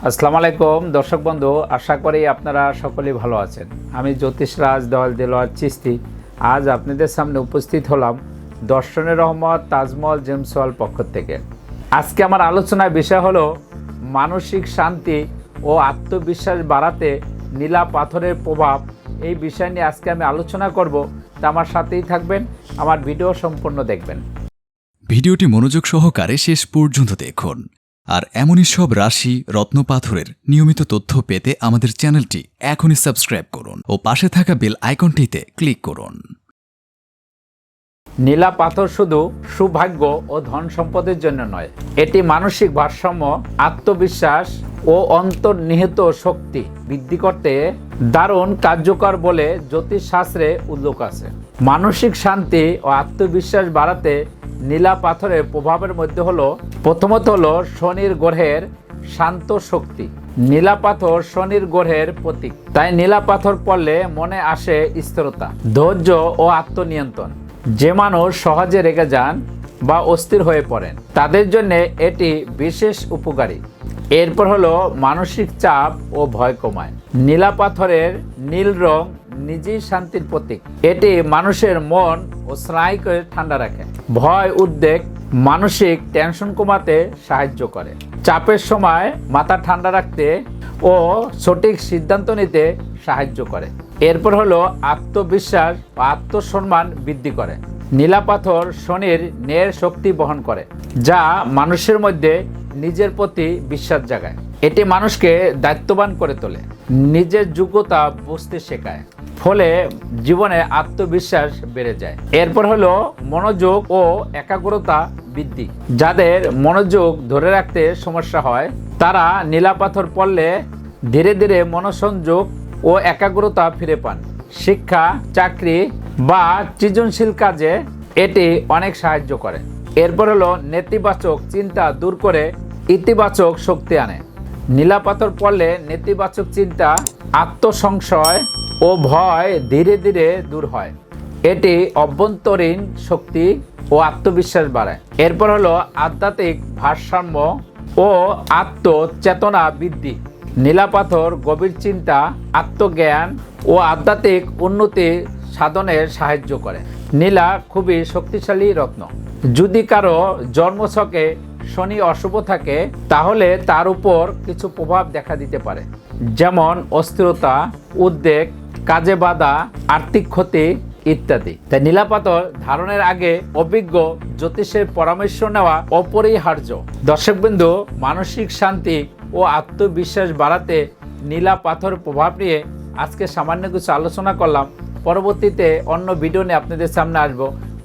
আসসালামু আলাইকুম। দর্শক বন্ধু, আশা করি আপনারা সকলেই ভালো আছেন। আমি জ্যোতিষরাজ দল দেলোয়ার চিস্তি আজ আপনাদের সামনে উপস্থিত হলাম দর্শনের রহমত তাজমহল জেমস হল পক্ষ থেকে। আজকে আমার আলোচনার বিষয় হলো মানসিক শান্তি ও আত্মবিশ্বাস বাড়াতে নীলা পাথরের প্রভাব। এই বিষয় নিয়ে আজকে আমি আলোচনা করব। তা আমার সাথেই থাকবেন, আমার ভিডিও সম্পূর্ণ দেখবেন। ভিডিওটি মনোযোগ সহকারে শেষ পর্যন্ত দেখুন। আর এমনই সব রাশি রত্নপাথরের নিয়মিত তথ্য পেতে আমাদের চ্যানেলটি এখনই সাবস্ক্রাইব করুন ও পাশে থাকা বেল আইকনটিতে ক্লিক করুন। নীলা পাথর শুধু সৌভাগ্য ও ধন সম্পদের জন্য নয়, এটি মানসিক ভারসাম্য, আত্মবিশ্বাস ও অন্তর্নিহিত শক্তি বৃদ্ধি করতে দারুণ কার্যকর বলে জ্যোতিষশাস্ত্রে উল্লেখ আছে। মানসিক শান্তি ও আত্মবিশ্বাস বাড়াতে নীলা পাথরের প্রভাবের মধ্যে হলো, প্রথমত হলো শনির গ্রহের শান্ত শক্তি। নীলা পাথর শনির গ্রহের প্রতীক। তাই নীলা পাথর পড়লে মনে আসে স্থিরতা, ধৈর্য ও আত্মনিয়ন্ত্রণ। যে মানুষ সহজে রেগে যান বা অস্থির হয়ে পড়েন, তাদের জন্য এটি বিশেষ উপকারী। এরপর হলো মানসিক চাপ ও ভয় কমায়। নীলা পাথরের নীল রং নিজেই শান্তির প্রতীক। এটি মানুষের মন ও স্নায়ুকে ঠান্ডা রাখে। ভয়, উদ্বেগ, মানসিক টেনশন কমাতে সাহায্য করে। চাপের সময় মাথা ঠান্ডা রাখতে ও সঠিক সিদ্ধান্ত নিতে সাহায্য করে। এরপর হলো আত্মবিশ্বাস ও আত্মসম্মান বৃদ্ধি করে। নীলা পাথর শনির ন্যায়ের শক্তি বহন করে, যা মানুষের মধ্যে নিজের প্রতি বিশ্বাস জাগায়। এটি মানুষকে দায়িত্ববান করে তোলে। নিজের যোগ্যতা বুঝতে শেখায়। ফলে জীবনে আত্মবিশ্বাস বেড়ে যায়। এরপর হলো মনোযোগ ও একাগ্রতা বৃদ্ধি। যাদের মনোযোগ ধরে রাখতে সমস্যা হয়, তারা নীলাপাথর পড়লে ধীরে ধীরে মনোসংযোগ ও একাগ্রতা ফিরে পান। শিক্ষা, চাকরি বা সৃজনশীল কাজে এটি অনেক সাহায্য করে। এরপর হলো নেতিবাচক চিন্তা দূর করে, ইতিবাচক শক্তি আনে। নীলাপাথর পড়লে নেতিবাচক চিন্তা, আত্মসংশয় ও ভয় ধীরে ধীরে দূর হয়। এটি অভ্যন্তরীণ শক্তি ও আত্মবিশ্বাস বাড়ায়। এরপর হলো আধ্যাত্মিক ভারসাম্য ও আত্মচেতনা বৃদ্ধি। নীলাপাথর গভীর চিন্তা, আত্মজ্ঞান ও আধ্যাত্মিক উন্নতি সাধনে সাহায্য করে। নীলা খুবই শক্তিশালী রত্ন। যদি কারও জন্মছকে শনি অশুভ থাকে, তাহলে তার উপর কিছু প্রভাব দেখা দিতে পারে। যেমন অস্থিরতা, উদ্বেগ, কাজে বাধা, আর্থিক ক্ষতি ইত্যাদি। তাই নীলাপাথর ধারণের আগে অভিজ্ঞ জ্যোতিষের পরামর্শ নেওয়া অপরিহার্য। দর্শকবিন্দু, মানসিক শান্তি ও আত্মবিশ্বাস বাড়াতে নীলা পাথর প্রভাব নিয়ে আজকে সামান্য কিছু আলোচনা করলাম। পরবর্তীতে অন্য ভিডিও নিয়ে আপনাদের সামনে আসব।